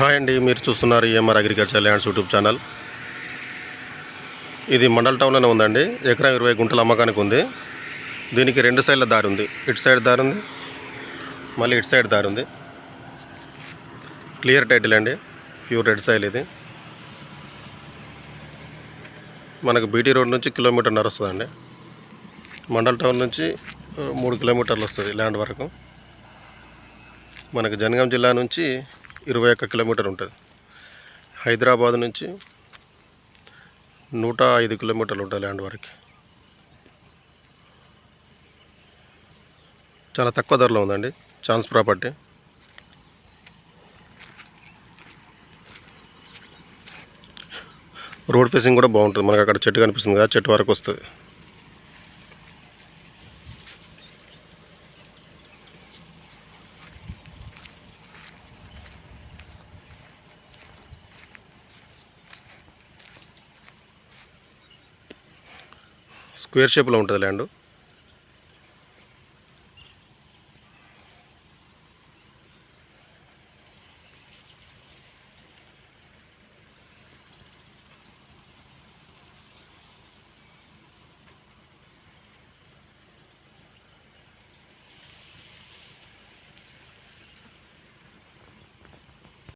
Hi అండి మీరు చూస్తున్నారు EMR agriculture lands YouTube channel. ఇది మండల్ టౌన్లోనే ఉందండి ఎకరం ఇరవై గుంటల అమ్మకానికి ఉంది. దీనికి రెండు సైడ్ల దారి ఉంది ఇటు సైడ్ దారి ఉంది మళ్ళీ ఇటు సైడ్ దారి ఉంది. క్లియర్ టైటిల్ అండి ప్యూర్ రెడ్ సైల్ ఇది. మనకు బీటీ రోడ్ నుంచి కిలోమీటర్న్నర వస్తుందండి. మండల్ టౌన్ నుంచి మూడు కిలోమీటర్లు వస్తుంది ల్యాండ్ వరకు. మనకు జనగాం జిల్లా నుంచి ఇరవై ఒక్క కిలోమీటర్ ఉంటుంది. హైదరాబాద్ నుంచి నూట ఐదు కిలోమీటర్లు ఉంటుంది ల్యాండ్ వరకు. చాలా తక్కువ ధరలో ఉందండి. Chance property. రోడ్ ఫేసింగ్ కూడా బాగుంటుంది. మనకు అక్కడ చెట్టు కనిపిస్తుంది కదా చెట్టు వరకు వస్తుంది. స్క్వేర్ షేప్లో ఉంటుంది ల్యాండ్.